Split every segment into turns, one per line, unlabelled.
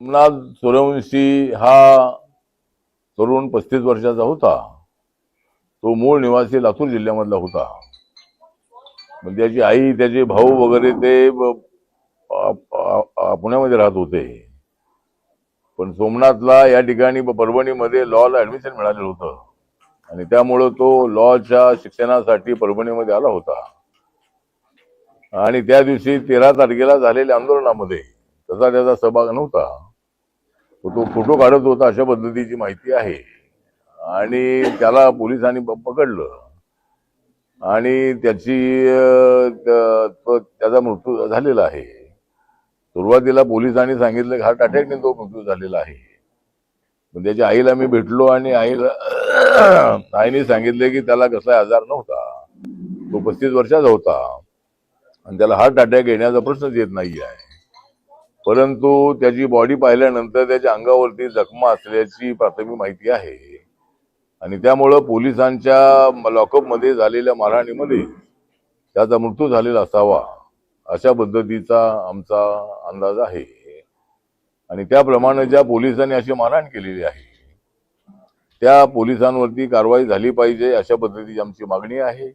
सोमनाथ सूर्यवंशी हा तरुण पस्तीस वर्षाचा होता. तो मूळ निवासी लातूर जिल्ह्यामधला होता. पण त्याची आई त्याचे भाऊ वगैरे ते पुण्यामध्ये राहत होते. पण सोमनाथला या ठिकाणी परभणीमध्ये लॉला ऍडमिशन मिळालेलं होतं. आणि त्यामुळं तो लॉच्या शिक्षणासाठी परभणीमध्ये आला होता. आणि त्या दिवशी तेरा तारखेला झालेल्या आंदोलनामध्ये तसा त्याचा सहभाग नव्हता. तो तो फोटो काढत होता अशा पद्धतीची माहिती आहे. आणि त्याला पोलिसांनी पकडलं. आणि त्याची त्याचा मृत्यू झालेला आहे. सुरुवातीला पोलिसांनी सांगितलं हार्ट अटॅकने तो मृत्यू झालेला आहे. पण त्याच्या आईला मी भेटलो आणि आईला आईने सांगितले की त्याला कसला आजार नव्हता. तो पस्तीस वर्षाचा होता. आणि त्याला हार्ट अटॅक येण्याचा प्रश्नच येत नाही आहे परंतु त्याची बॉडी पाहिल्यानंतर त्याच्या अंगावरती जखमा असल्याची प्राथमिक माहिती आहे आणि त्यामुळं पोलिसांच्या लॉकअपमध्ये झालेल्या मारहाणीमध्ये त्याचा मृत्यू झालेला असावा अशा पद्धतीचा आमचा अंदाज आहे आणि त्याप्रमाणे ज्या पोलिसांनी अशी मारहाण केलेली आहे त्या पोलिसांवरती कारवाई झाली पाहिजे अशा पद्धतीची आमची मागणी आहे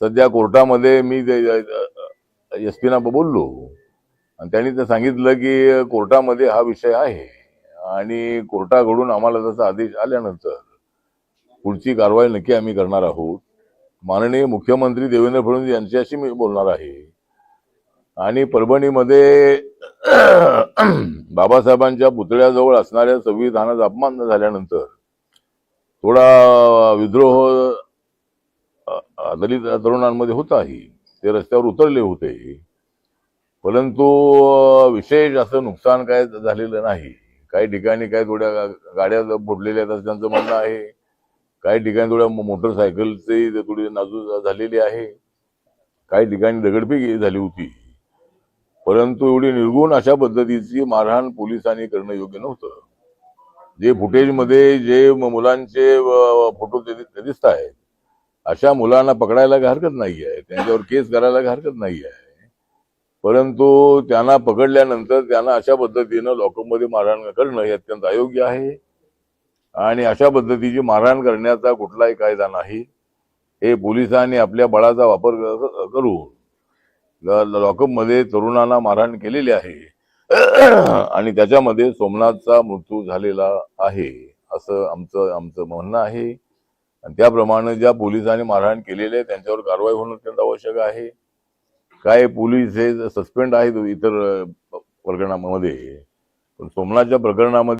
सध्या कोर्टामध्ये मी एस पीना बोललो आणि त्यांनी तर सांगितलं की कोर्टामध्ये हा विषय आहे. आणि कोर्टाकडून आम्हाला त्याचा आदेश आल्यानंतर पुढची कारवाई नक्की आम्ही करणार आहोत. माननीय मुख्यमंत्री देवेंद्र फडणवीस यांच्याशी मी बोलणार आहे. आणि परभणीमध्ये बाबासाहेबांच्या पुतळ्याजवळ असणाऱ्या संविधानाचा अपमान झाल्यानंतर थोडा विद्रोह दलित तरुणांमध्ये होताही. ते रस्त्यावर उतरले होते. परंतु विशेष असं नुकसान काय झालेलं नाही. काही ठिकाणी काय थोड्या गाड्या फुटलेल्या आहेत असं त्यांचं म्हणणं आहे. काही ठिकाणी थोड्या मोटरसायकलची थोडी नाजूक झालेली आहे. काही ठिकाणी दगडफेक झाली होती. परंतु एवढी निर्गुण अशा पद्धतीची मारहाण पोलिसांनी करणं योग्य नव्हतं. जे फुटेजमध्ये जे मुलांचे फोटो दिसत आहेत अशा मुलांना पकडायला हरकत नाही आहे त्यांच्यावर केस करायला हरकत नाही आहे परंतु त्यांना पकडल्यानंतर त्यांना अशा पद्धतीनं लॉकअपमध्ये मारहाण करणं हे अत्यंत अयोग्य आहे. आणि अशा पद्धतीची मारहाण करण्याचा कुठलाही कायदा नाही. हे पोलिसांनी आपल्या बळाचा वापर करून लॉकअपमध्ये तरुणांना मारहाण केलेली आहे. आणि त्याच्यामध्ये सोमनाथचा मृत्यू झालेला आहे असं आमचं आमचं म्हणणं आहे. आणि त्याप्रमाणे ज्या पोलिसांनी मारहाण केलेली आहे त्यांच्यावर कारवाई होणं अत्यंत आवश्यक आहे. काय पोलीस हे सस्पेंड आहेत इतर प्रकरणामध्ये. पण सोमनाथच्या प्रकरणामध्ये